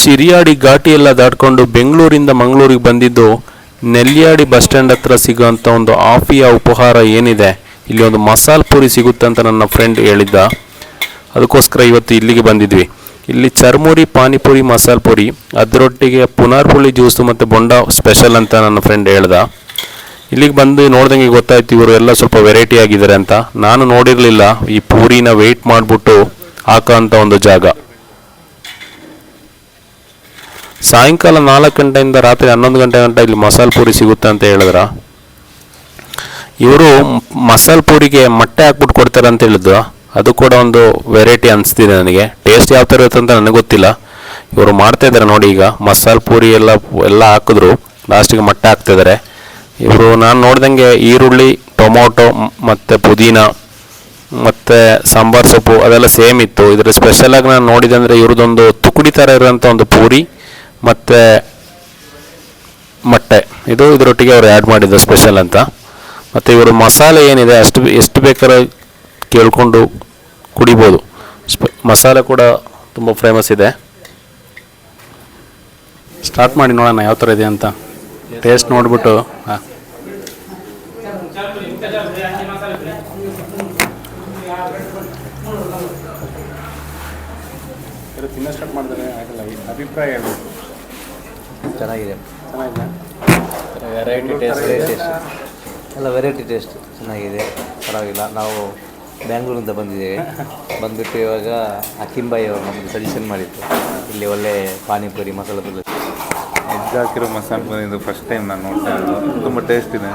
ಶಿರಿಯಾಡಿ ಘಾಟಿ ಎಲ್ಲ ದಾಟ್ಕೊಂಡು ಬೆಂಗಳೂರಿಂದ ಮಂಗಳೂರಿಗೆ ಬಂದಿದ್ದು ನೆಲ್ಯಾಡಿ ಬಸ್ ಸ್ಟ್ಯಾಂಡ್ ಹತ್ರ ಸಿಗೋಂಥ ಒಂದು ಆಫಿಯ ಉಪಹಾರ ಏನಿದೆ? ಇಲ್ಲಿ ಒಂದು ಮಸಾಲ ಪೂರಿ ಸಿಗುತ್ತೆ ಅಂತ ನನ್ನ ಫ್ರೆಂಡ್ ಹೇಳಿದ್ದ. ಅದಕ್ಕೋಸ್ಕರ ಇವತ್ತು ಇಲ್ಲಿಗೆ ಬಂದಿದ್ವಿ. ಇಲ್ಲಿ ಚರ್ಮುರಿ, ಪಾನಿಪುರಿ, ಮಸಾಲ ಪುರಿ, ಅದರೊಟ್ಟಿಗೆ ಪುನರ್ಪುಳಿ ಜ್ಯೂಸು ಮತ್ತು ಬೊಂಡ ಸ್ಪೆಷಲ್ ಅಂತ ನನ್ನ ಫ್ರೆಂಡ್ ಹೇಳ್ದ. ಇಲ್ಲಿಗೆ ಬಂದು ನೋಡ್ದಂಗೆ ಗೊತ್ತಾಯ್ತು, ಇವರು ಎಲ್ಲ ಸ್ವಲ್ಪ ವೆರೈಟಿ ಆಗಿದ್ದಾರೆ ಅಂತ. ನಾನು ನೋಡಿರಲಿಲ್ಲ, ಈ ಪೂರಿನ ವೆಯ್ಟ್ ಮಾಡಿಬಿಟ್ಟು ಹಾಕೋ ಅಂತ ಒಂದು ಜಾಗ. ಸಾಯಂಕಾಲ ನಾಲ್ಕು ಗಂಟೆಯಿಂದ ರಾತ್ರಿ ಹನ್ನೊಂದು ಗಂಟೆ ಗಂಟ ಇಲ್ಲಿ ಮಸಾಲ ಪೂರಿ ಸಿಗುತ್ತೆ ಅಂತ ಹೇಳಿದ್ರ? ಇವರು ಮಸಾಲ ಪೂರಿಗೆ ಮೊಟ್ಟೆ ಹಾಕ್ಬಿಟ್ಟು ಕೊಡ್ತಾರೆ ಅಂತ ಹೇಳಿದ್ರು? ಅದು ಕೂಡ ಒಂದು ವೆರೈಟಿ ಅನಿಸ್ತಿದೆ ನನಗೆ. ಟೇಸ್ಟ್ ಯಾವ ಥರ ಇರುತ್ತೆ ಅಂತ ನನಗೆ ಗೊತ್ತಿಲ್ಲ. ಇವರು ಮಾಡ್ತಾ ಇದ್ದಾರೆ ನೋಡಿ ಈಗ. ಮಸಾಲ ಪೂರಿ ಎಲ್ಲ ಎಲ್ಲ ಹಾಕಿದ್ರು. ಲಾಸ್ಟಿಗೆ ಮೊಟ್ಟೆ ಹಾಕ್ತಿದ್ದಾರೆ ಇವರು ನಾನು ನೋಡ್ದಂಗೆ ಈರುಳ್ಳಿ, ಟೊಮೊಟೊ ಮತ್ತು ಪುದೀನ, ಮತ್ತು ಸಾಂಬಾರ್ ಸೊಪ್ಪು ಅದೆಲ್ಲ ಸೇಮ್ ಇತ್ತು. ಇದರ ಸ್ಪೆಷಲಾಗಿ ನಾನು ನೋಡಿದೆ ಅಂದರೆ ಇವ್ರದ್ದೊಂದು ತುಕುಡಿ ಥರ ಇರೋಂಥ ಒಂದು ಪೂರಿ ಮತ್ತು ಮೊಟ್ಟೆ. ಇದು ಇದರೊಟ್ಟಿಗೆ ಅವರು ಆ್ಯಡ್ ಮಾಡಿದ್ದು ಸ್ಪೆಷಲ್ ಅಂತ. ಮತ್ತು ಇವರು ಮಸಾಲೆ ಏನಿದೆ, ಅಷ್ಟು ಎಷ್ಟು ಬೇಕಾದ್ರೂ ಕೇಳಿಕೊಂಡು ಕುಡಿಬೋದು. ಸ್ಪ, ಮಸಾಲೆ ಕೂಡ ತುಂಬ ಫೇಮಸ್ ಇದೆ. ಸ್ಟಾರ್ಟ್ ಮಾಡಿ ನೋಡೋಣ ಯಾವ ಥರ ಇದೆ ಅಂತ. ಟೇಸ್ಟ್ ನೋಡಿಬಿಟ್ಟು, ಹಾಂ. ಸ್ಟಾರ್ಟ್ ಹೇಳ್ಬೇಕು. ಚೆನ್ನಾಗಿದೆ. ಚೆನ್ನಾಗಿದೆ. ವೆರೈಟಿ ಟೇಸ್ಟ್ ಎಲ್ಲ ವೆರೈಟಿ ಟೇಸ್ಟ್ ಚೆನ್ನಾಗಿದೆ. ಪರವಾಗಿಲ್ಲ ನಾವು ಬ್ಯಾಂಗ್ಳೂರಿಂದ ಬಂದಿದ್ದೇವೆ. ಬಂದುಬಿಟ್ಟು ಇವಾಗ ಅಕಿಂಬಾಯಿ ಅವರು ನಮಗೆ ಸಜೆಷನ್ ಮಾಡಿತ್ತು ಇಲ್ಲಿ ಒಳ್ಳೆ ಪಾನಿಪುರಿ ಮಸಾಲೆ ಪುರಿ ಎಗ್ ಹಾಕಿರೋ ಮಸಾಲೆ ಪುರಿ ಇದು ಫಸ್ಟ್ ಟೈಮ್ ನಾನು ನೋಡ್ತಾ ಇರೋದು. ತುಂಬ ಟೇಸ್ಟ್ ಇದೆ.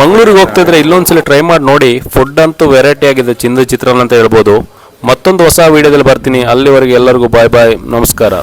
ಮಂಗಳೂರಿಗೆ ಹೋಗ್ತಿದ್ರೆ ಇಲ್ಲೊಂದ್ಸಲ ಟ್ರೈ ಮಾಡಿ ನೋಡಿ. ಫುಡ್ ಅಂತೂ ವೆರೈಟಿ ಆಗಿದೆ. ಚಿಂದ ಚಿತ್ರಾನ್ನ ಅಂತ ಹೇಳ್ಬೋದು. ಮತ್ತೊಂದು ಹೊಸ ವಿಡಿಯೋದಲ್ಲಿ ಬರ್ತೀನಿ. ಅಲ್ಲಿವರೆಗೆ ಎಲ್ಲರಿಗೂ ಬಾಯ್ ಬಾಯ್ ನಮಸ್ಕಾರ.